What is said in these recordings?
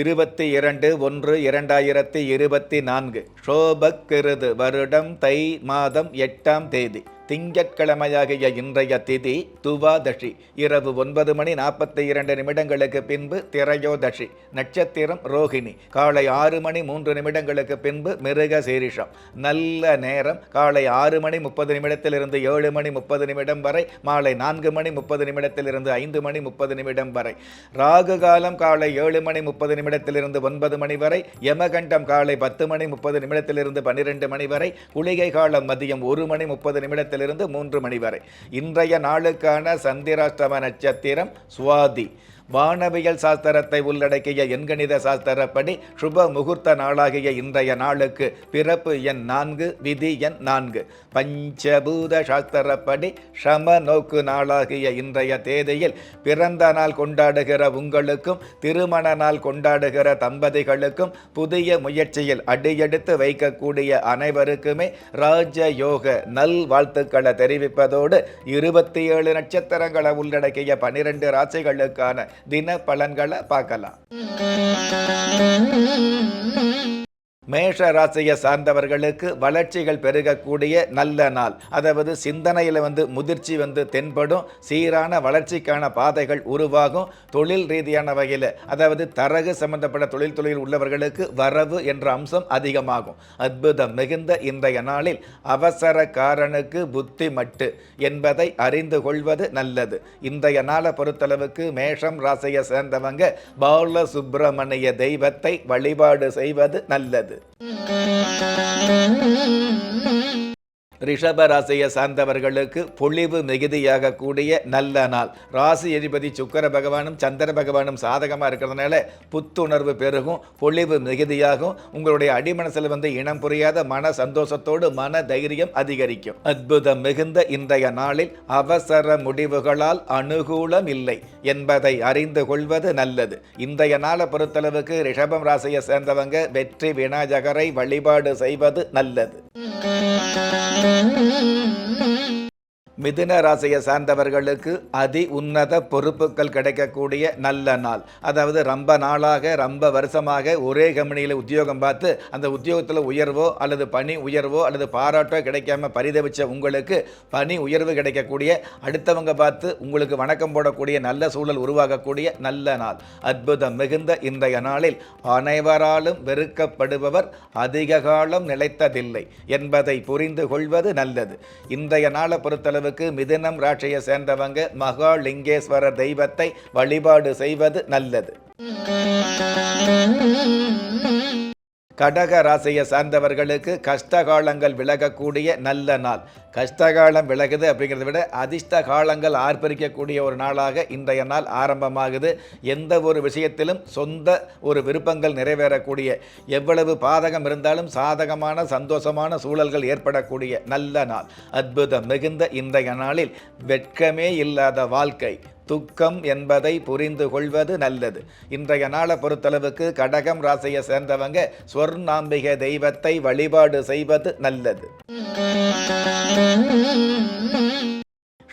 இருபத்தி இரண்டு ஒன்று இரண்டாயிரத்தி இருபத்தி நான்கு. ஷோபக்கிருது வருடம் தை மாதம் எட்டாம் தேதி. திங்கட்கிழமையாகிய இன்றைய திதி துவாதஷி இரவு ஒன்பது மணி நாற்பத்தி இரண்டு நிமிடங்களுக்கு பின்பு திரையோதஷி நட்சத்திரம் ரோகிணி காலை ஆறு மணி மூன்று நிமிடங்களுக்கு பின்பு மிருக சீரிஷம் நல்ல நேரம் காலை ஆறு மணி முப்பது நிமிடத்திலிருந்து ஏழு மணி முப்பது நிமிடம் வரை மாலை நான்கு மணி முப்பது நிமிடத்திலிருந்து ஐந்து மணி முப்பது நிமிடம் வரை. ராகு காலம் காலை ஏழு மணி முப்பது நிமிடத்திலிருந்து ஒன்பது மணி வரை யமகண்டம் காலை பத்து மணி முப்பது நிமிடத்திலிருந்து பன்னிரெண்டு மணி வரை குளிகை காலம் மதியம் ஒரு மணி முப்பது நிமிடத்தில் நேரத்திலிருந்து மூன்று மணி வரை. இன்றைய நாளுக்கான சந்திராஷ்டம நட்சத்திரம் சுவாதி. வானவியல் சாஸ்திரத்தை உள்ளடக்கிய எண்கணித சாஸ்திரப்படி சுப முகூர்த்த நாளாகிய இன்றைய நாளுக்கு பிறப்பு எண் நான்கு விதி எண் நான்கு. பஞ்சபூத சாஸ்திரப்படி சம நோக்கு நாளாகிய இன்றைய தேதியில் பிறந்த நாள் கொண்டாடுகிற உங்களுக்கும் திருமண நாள் கொண்டாடுகிற தம்பதிகளுக்கும் புதிய முயற்சியில் அடியெடுத்து வைக்கக்கூடிய அனைவருக்குமே ராஜயோக நல் வாழ்த்துக்களை தெரிவிப்பதோடு இருபத்தி ஏழு நட்சத்திரங்களை உள்ளடக்கிய பனிரெண்டு ராசிகளுக்கான தின பலன்களை பார்க்கலாம் மேஷ ராசியை சார்ந்தவர்களுக்கு வளர்ச்சிகள் பெருகக்கூடிய நல்ல நாள். அதாவது சிந்தனையில் வந்து முதிர்ச்சி வந்து தென்படும். சீரான வளர்ச்சிக்கான பாதைகள் உருவாகும். தொழில் ரீதியான வகையில் அதாவது தரகு சம்பந்தப்பட்ட தொழில் தொழில் உள்ளவர்களுக்கு வரவு என்ற அம்சம் அதிகமாகும். அற்புதம் மிகுந்த இன்றைய நாளில் அவசரக்காரனுக்கு புத்தி மட்டு என்பதை அறிந்து கொள்வது நல்லது. இன்றைய நாளை பொறுத்தளவுக்கு மேஷம் ராசியை சேர்ந்தவங்க பால சுப்பிரமணிய தெய்வத்தை வழிபாடு செய்வது நல்லது. ரிஷப ராசியை சார்ந்தவர்களுக்கு பொழிவு மிகுதியாக கூடிய நல்ல நாள். ராசி அதிபதி சுக்கர பகவானும் சந்திர பகவானும் சாதகமாக இருக்கிறதுனால புத்துணர்வு பெருகும் பொழிவு மிகுதியாகும். உங்களுடைய அடிமனசில் வந்து இனம் புரியாத மன சந்தோஷத்தோடு மன தைரியம் அதிகரிக்கும். அற்புதம் மிகுந்த இன்றைய நாளில் அவசர முடிவுகளால் அனுகூலம் இல்லை என்பதை அறிந்து கொள்வது நல்லது. இன்றைய நாளை பொறுத்தளவுக்கு ரிஷபம் ராசியை சேர்ந்தவங்க வெற்றி விநாயகரை வழிபாடு செய்வது நல்லது. Mm-hmm. மிதுன ராசியை சார்ந்தவர்களுக்கு அதி உன்னத பொறுப்புகள் கிடைக்கக்கூடிய நல்ல நாள். அதாவது ரொம்ப நாளாக ரொம்ப வருஷமாக ஒரே கம்பெனியில் உத்தியோகம் பார்த்து அந்த உத்தியோகத்தில் உயர்வோ அல்லது பணி உயர்வோ அல்லது பாராட்டோ கிடைக்காம பரிதவிச்ச உங்களுக்கு பணி உயர்வு கிடைக்கக்கூடிய அடுத்தவங்க பார்த்து உங்களுக்கு வணக்கம் போடக்கூடிய நல்ல சூழல் உருவாகக்கூடிய நல்ல நாள். அற்புதம் மிகுந்த இன்றைய நாளில் அனைவராலும் வெறுக்கப்படுபவர் அதிக காலம் நிலைத்ததில்லை என்பதை புரிந்து கொள்வது நல்லது. இன்றைய நாளை பொறுத்தளவு பொறுத்தளவுக்கு மிதுனம் ராட்சியை சேர்ந்தவங்க மகாலிங்கேஸ்வரர் தெய்வத்தை வழிபாடு செய்வது நல்லது. கடக ராசியை சார்ந்தவர்களுக்கு கஷ்டகாலங்கள் விலகக்கூடிய நல்ல நாள். கஷ்டகாலம் விலகுது அப்படிங்கிறத விட அதிர்ஷ்ட காலங்கள் ஆர்ப்பரிக்கக்கூடிய ஒரு நாளாக இன்றைய நாள் ஆரம்பமாகுது. எந்த ஒரு விஷயத்திலும் சொந்த ஒரு விருப்பங்கள் நிறைவேறக்கூடிய எவ்வளவு பாதகம் இருந்தாலும் சாதகமான சந்தோஷமான சூழல்கள் ஏற்படக்கூடிய நல்ல நாள். அற்புதம் மிகுந்த இன்றைய நாளில் வெட்கமே இல்லாத வாழ்க்கை. துக்கம் என்பதை புரிந்து கொள்வது நல்லது. இன்றைய நாளை பொறுத்தளவுக்கு கடகம் ராசியை சேர்ந்தவங்க ஸ்வர்ணாம்பிகை தெய்வத்தை வழிபாடு செய்வது நல்லது.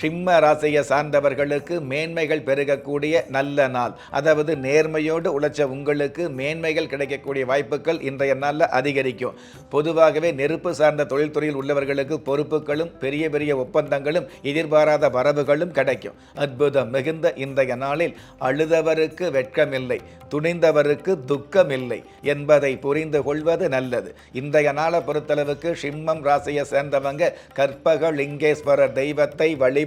சிம்ம ராசியை சார்ந்தவர்களுக்கு மேன்மைகள் பெருகக்கூடிய நல்ல நாள். அதாவது நேர்மையோடு உழைச்ச உங்களுக்கு மேன்மைகள் கிடைக்கக்கூடிய வாய்ப்புகள் இன்றைய நாளில் அதிகரிக்கும். பொதுவாகவே நெருப்பு சார்ந்த தொழில்துறையில் உள்ளவர்களுக்கு பொறுப்புகளும் பெரிய பெரிய ஒப்பந்தங்களும் எதிர்பாராத வரவுகளும் கிடைக்கும். அற்புதம் மிகுந்த இன்றைய நாளில் அழுதவருக்கு வெட்கமில்லை துணிந்தவருக்கு துக்கமில்லை என்பதை புரிந்து கொள்வது நல்லது. இன்றைய நாளை பொறுத்தளவுக்கு சிம்மம் ராசியை சேர்ந்தவங்க கற்பக லிங்கேஸ்வரர் தெய்வத்தை வழி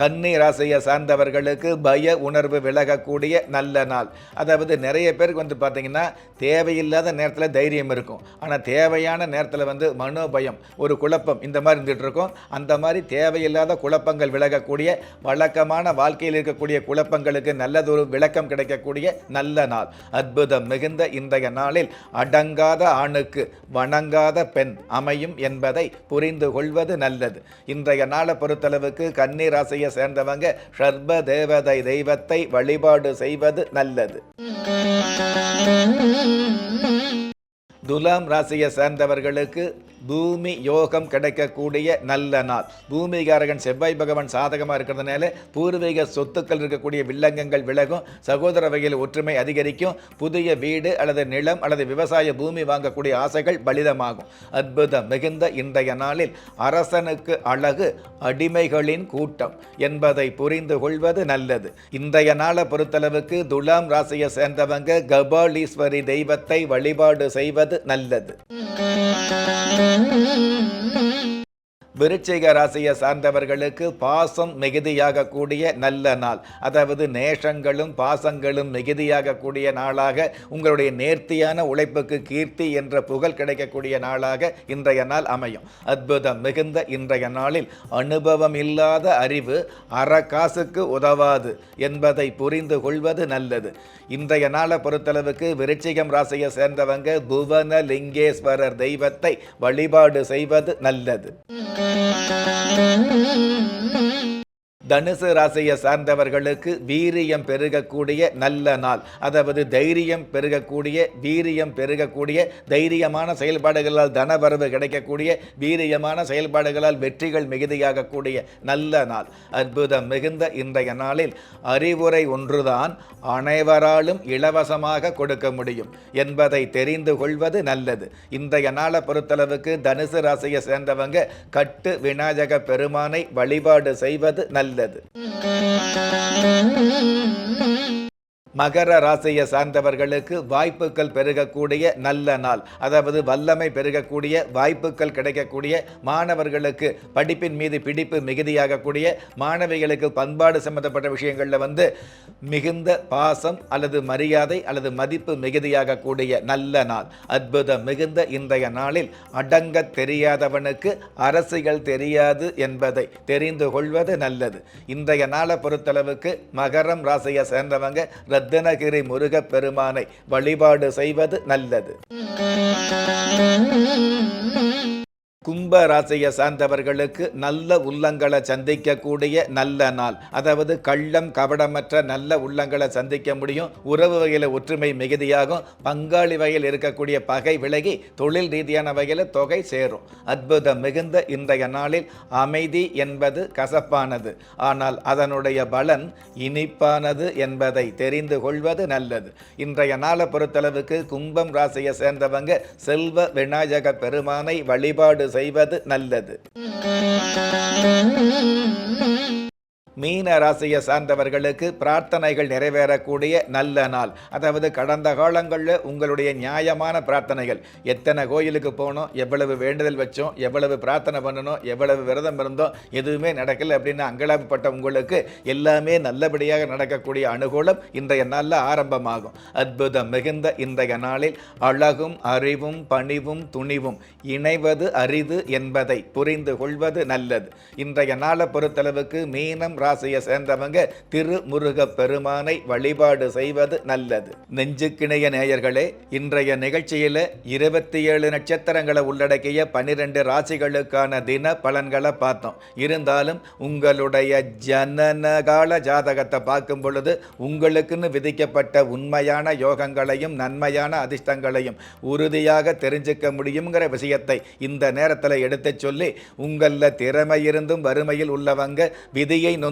கன்னி ராசியை சார்ந்தவர்களுக்கு பய உணர்வு விலகக்கூடிய நல்ல நாள். அதாவது நிறைய பேருக்கு வந்து பார்த்தீங்கன்னா தேவையில்லாத நேரத்தில் தைரியம் இருக்கும். ஆனால் தேவையான நேரத்தில் வந்து மனோபயம் ஒரு குழப்பம் இந்த மாதிரி இருந்துகிட்டு இருக்கும். அந்த மாதிரி தேவையில்லாத குழப்பங்கள் விலகக்கூடிய வழக்கமான வாழ்க்கையில் இருக்கக்கூடிய குழப்பங்களுக்கு நல்லதொரு விளக்கம் கிடைக்கக்கூடிய நல்ல நாள். அற்புதம் மிகுந்த இன்றைய நாளில் அடங்காத ஆணுக்கு வணங்காத பெண் அமையும் என்பதை புரிந்து கொள்வது நல்லது. இன்றைய நாளை பொறுத்தளவுக்கு கன்னி ராசியை சேர்ந்தவங்க சர்வ தேவதை தெய்வத்தை வழிபாடு செய்வது நல்லது. துலாம் ராசியை சேர்ந்தவர்களுக்கு பூமி யோகம் கிடைக்கக்கூடிய நல்ல நாள். பூமிகாரகன் செவ்வாய் பகவான் சாதகமாக இருக்கிறதுனால பூர்வீக சொத்துக்கள் இருக்கக்கூடிய வில்லங்கங்கள் விலகும். சகோதர வகையில் ஒற்றுமை அதிகரிக்கும். புதிய வீடு அல்லது நிலம் அல்லது விவசாய பூமி வாங்கக்கூடிய ஆசைகள் பலிதமாகும். அற்புதம் மிகுந்த இன்றைய நாளில் அரசனுக்கு அழகு அடிமைகளின் கூட்டம் என்பதை புரிந்து கொள்வது நல்லது. இன்றைய நாளை பொறுத்தளவுக்கு துலாம் ராசியை சேர்ந்தவங்க கபாலீஸ்வரி தெய்வத்தை வழிபாடு செய்வது நல்லது விருச்சிக ராசியை சார்ந்தவர்களுக்கு பாசம் மிகுதியாகக்கூடிய நல்ல நாள். அதாவது நேஷங்களும் பாசங்களும் மிகுதியாகக்கூடிய நாளாக உங்களுடைய நேர்த்தியான உழைப்புக்கு கீர்த்தி என்ற புகழ் கிடைக்கக்கூடிய நாளாக இன்றைய நாள் அமையும். அற்புதம் மிகுந்த இன்றைய நாளில் அனுபவம் இல்லாத அறிவு அறக்காசுக்கு உதவாது என்பதை புரிந்து கொள்வது நல்லது. இன்றைய நாளை பொறுத்தளவுக்கு விருச்சிகம் ராசியை சேர்ந்தவங்க புவன லிங்கேஸ்வரர் தெய்வத்தை வழிபாடு செய்வது நல்லது. Thank you. தனுசு ராசியை சார்ந்தவர்களுக்கு வீரியம் பெருகக்கூடிய நல்ல நாள். அதாவது தைரியம் பெருகக்கூடிய வீரியம் பெருகக்கூடிய தைரியமான செயல்பாடுகளால் தனவரவு கிடைக்கக்கூடிய வீரியமான செயல்பாடுகளால் வெற்றிகள் மிகுதியாகக்கூடிய நல்ல நாள். அற்புதம் மிகுந்த இன்றைய நாளில் அறிவுரை ஒன்றுதான் அனைவராலும் இலவசமாக கொடுக்க முடியும் என்பதை தெரிந்து கொள்வது நல்லது. இன்றைய நாளை பொறுத்தளவுக்கு தனுசு ராசியை சேர்ந்தவங்க கட்டு விநாயக பெருமானை வழிபாடு செய்வது நல்லது. ilerledi. மகர ராசியை சார்ந்தவர்களுக்கு வாய்ப்புகள் பெருகக்கூடிய நல்ல நாள். அதாவது வல்லமை பெருகக்கூடிய வாய்ப்புகள் கிடைக்கக்கூடிய மாணவர்களுக்கு படிப்பின் மீது பிடிப்பு மிகுதியாகக்கூடிய மாணவிகளுக்கு பண்பாடு சம்பந்தப்பட்ட விஷயங்களில் வந்து மிகுந்த பாசம் அல்லது மரியாதை அல்லது மதிப்பு மிகுதியாகக்கூடிய நல்ல நாள். அற்புதம் மிகுந்த இன்றைய நாளில் அடங்க தெரியாதவனுக்கு அரசியல் தெரியாது என்பதை தெரிந்து கொள்வது நல்லது. இன்றைய நாளை பொறுத்தளவுக்கு மகரம் ராசியை சேர்ந்தவங்க ரத்தினகிரி முருகப் பெருமானை வழிபாடு செய்வது நல்லது. கும்ப ராசியை சார்ந்தவர்களுக்கு நல்ல உள்ளங்களை சந்திக்கக்கூடிய நல்ல நாள். அதாவது கள்ளம் கபடமற்ற நல்ல உள்ளங்களை சந்திக்க முடியும். உறவு வகையில் ஒற்றுமை மிகுதியாகும். பங்காளி வகையில் இருக்கக்கூடிய பகை விலகி தொழில் ரீதியான வகையில் தொகை சேரும். அற்புதம் மிகுந்த இன்றைய நாளில் அமைதி என்பது கசப்பானது. ஆனால் அதனுடைய பலன் இனிப்பானது என்பதை தெரிந்து கொள்வது நல்லது. இன்றைய நாளை பொறுத்தளவுக்கு கும்பம் ராசியை சேர்ந்தவங்க செல்வ விநாயக பெருமானை வழிபாடு செய்வது நல்லது. மீன ராசியை சார்ந்தவர்களுக்கு பிரார்த்தனைகள் நிறைவேறக்கூடிய நல்ல நாள். அதாவது கடந்த காலங்களில் உங்களுடைய நியாயமான பிரார்த்தனைகள். எத்தனை கோயிலுக்கு போனோம் எவ்வளவு வேண்டுதல் வச்சோம் எவ்வளவு பிரார்த்தனை பண்ணணும் எவ்வளவு விரதம் இருந்தோம் எதுவுமே நடக்கல அப்படின்னு அங்கலாப்பட்ட உங்களுக்கு எல்லாமே நல்லபடியாக நடக்கக்கூடிய அனுகூலம் இன்றைய நாளில் ஆரம்பமாகும். அற்புதம் மிகுந்த இன்றைய நாளில் அழகும் அறிவும் பணிவும் துணிவும் இணைவது அரிது என்பதை புரிந்து கொள்வது நல்லது. இன்றைய நாளை பொறுத்தளவுக்கு மீனம் ராசியை சேர்ந்தவங்க திருமுருக பெருமானை வழிபாடு செய்வது நல்லது. நெஞ்சுக்கிணைய நேயர்களே இன்றைய நிகழ்ச்சியில் இருபத்தி ஏழு நட்சத்திரங்களை உள்ளடக்கிய பனிரெண்டு ராசிகளுக்கான தின பலன்களை பார்த்தோம். இருந்தாலும் உங்களுடைய ஜனனகால ஜாதகத்தை பார்க்கும் பொழுது உங்களுக்குன்னு விதிக்கப்பட்ட உண்மையான யோகங்களையும் நன்மையான அதிர்ஷ்டங்களையும் உறுதியாக தெரிஞ்சுக்க முடியுங்கிற விஷயத்தை இந்த நேரத்தில் எடுத்துச் சொல்லி உங்களில் திறமை இருந்தும் வறுமையில் உள்ளவங்க விதியை நொந்து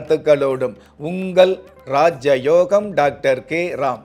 வாழ்த்துக்களோடும் உங்கள் ராஜயோகம் டாக்டர் கே ராம்.